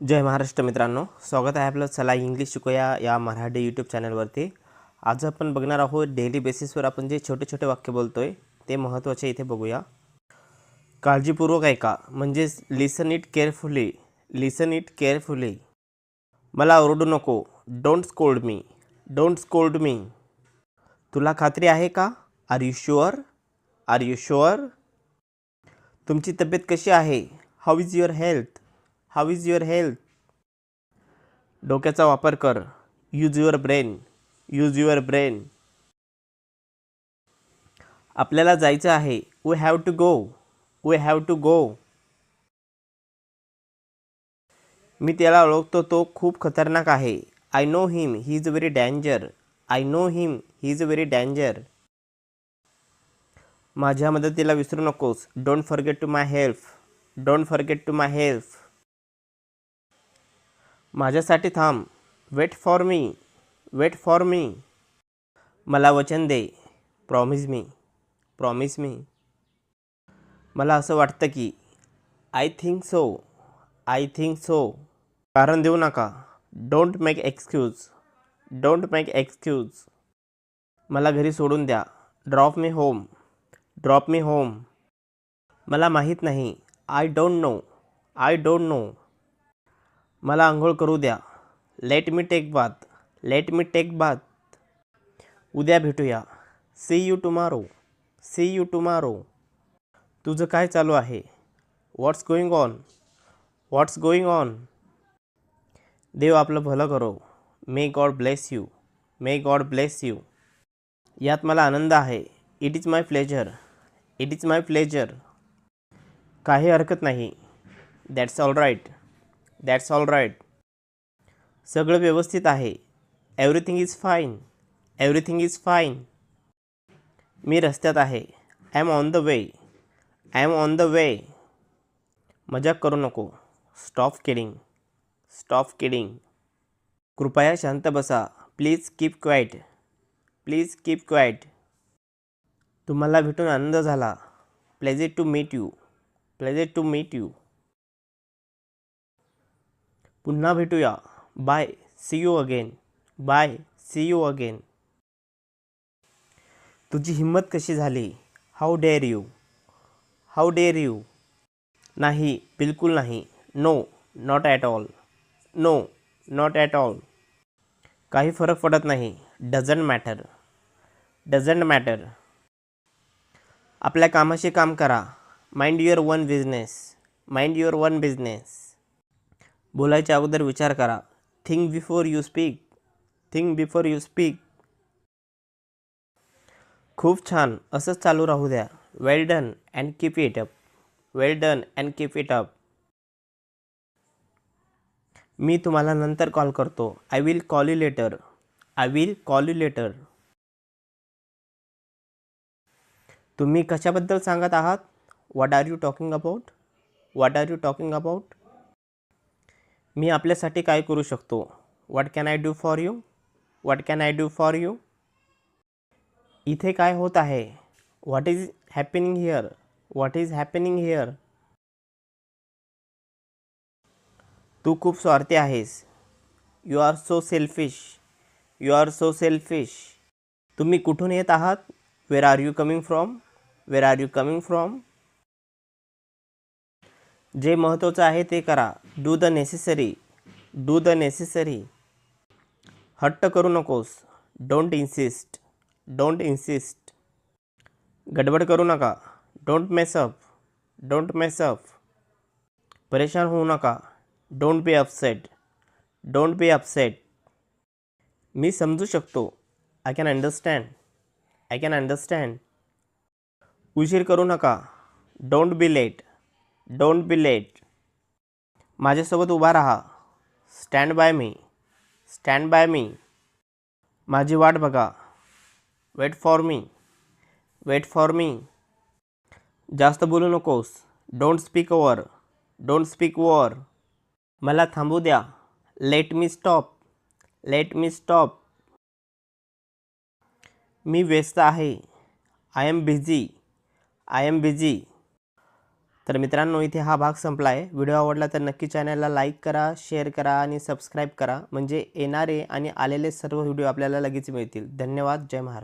जय महाराष्ट्र मित्रांनो. स्वागत आहे आपलं. चला इंग्लिश शिकूया या मराठी यूट्यूब चॅनलवरती आज आपण बघणार आहोत डेली बेसिसवर आपण जे छोटे छोटे वाक्य बोलतो आहे ते महत्त्वाचे इथे बघूया. काळजीपूर्वक ऐका. म्हणजेच listen it carefully listen it carefully मला ओरडू नको. Don't scold me don't scold me तुला खात्री आहे का? Are you sure are you sure तुमची तब्येत कशी आहे? How is your health how is your health डोक्याचा वापर कर. Use your brain use your brain आपल्याला जायचं आहे. We have to go we have to go मी त्याला ओळखतो. तो खूप खतरनाक आहे. I know him he is very danger I know him he is very danger माझ्या मदतीला विसरू नकोस. Don't forget to my help don't forget to my help माझ्यासाठी थांब. Wait for me wait for me मला वचन दे. प्रॉमिस मी प्रॉमिस मी मला असं वाटतं की I think so I think so कारण देऊ नका. Don't make excuse don't make excuse मला घरी सोडून द्या. Drop me home drop me home मला माहीत नाही. I don't know I don't know मला आंघोळ करू द्या. Let me take bath let me take bath उद्या भेटूया. See you tomorrow see you tomorrow तुझं काय चालू आहे? What's going on what's going on देव आपलं भलं करो. May God bless you may God bless you यात मला आनंद आहे. It is my pleasure it is my pleasure काही हरकत नाही. That's all right that's all right सगळं व्यवस्थित आहे. Everything is fine everything is fine मी रस्त्यात आहे. I am on the way I am on the way मजाक करू नको. स्टॉप किडिंग स्टॉप किडिंग कृपया शांत बसा. Please keep quiet please keep quiet तुम्हाला भेटून आनंद झाला. Pleasant to meet you pleasant to meet you पुन्हा भेटूया. Bye. See you again bye. See you again तुझी हिंमत कशी झाली? How dare you how dare you नाही. बिलकुल नाही. No not at all no not at all काही फरक पडत नाही. डझंट मॅटर डझंट मॅटर आपल्या कामाशी काम करा. Mind your one business mind your one business बोलायच्या अगोदर विचार करा. Think before you speak think before you speak खूप छान. असंच चालू राहू द्या. Well done and keep it up well done and keep it up मी तुम्हाला नंतर कॉल करतो. I will call you later I will call you later तुम्ही कशाबद्दल सांगत आहात? What are you talking about what are you talking about मी आपल्यासाठी काय करू शकतो? What can I do for you what can I do for you इथे काय होत आहे? What is happening here what is happening here तू खूप स्वार्थी आहेस. You are so selfish you are so selfish तुम्ही कुठून येत आहात? Where are you coming from where are you coming from जे महत्त्वाचं आहे ते करा. Do the necessary do the necessary हट्ट करू नकोस. डोंट इन्सिस्ट डोंट इन्सिस्ट गडबड करू नका. डोंट मेसअप डोंट मेसअप परेशान होऊ नका. Don't be upset don't be upset मी समजू शकतो. I can understand I can understand उशीर करू नका. Don't be late don't be late माझ्यासोबत उभा राहा. Stand by me stand by me माझी वाट बघा. Wait for me wait for me जास्त बोलू नकोस. Don't speak over don't speak over मला थांबू द्या. Let me stop let me stop मी व्यस्त आहे. I am busy I am busy तर मित्रांनो इथे हा भाग संपला आहे व्हिडिओ आवडला तर नक्की चॅनलला लाईक करा शेअर करा आणि सबस्क्राईब करा. म्हणजे येणारे आणि आलेले सर्व व्हिडिओ आपल्याला लगेच मिळतील. धन्यवाद. जय महाराष्ट्र.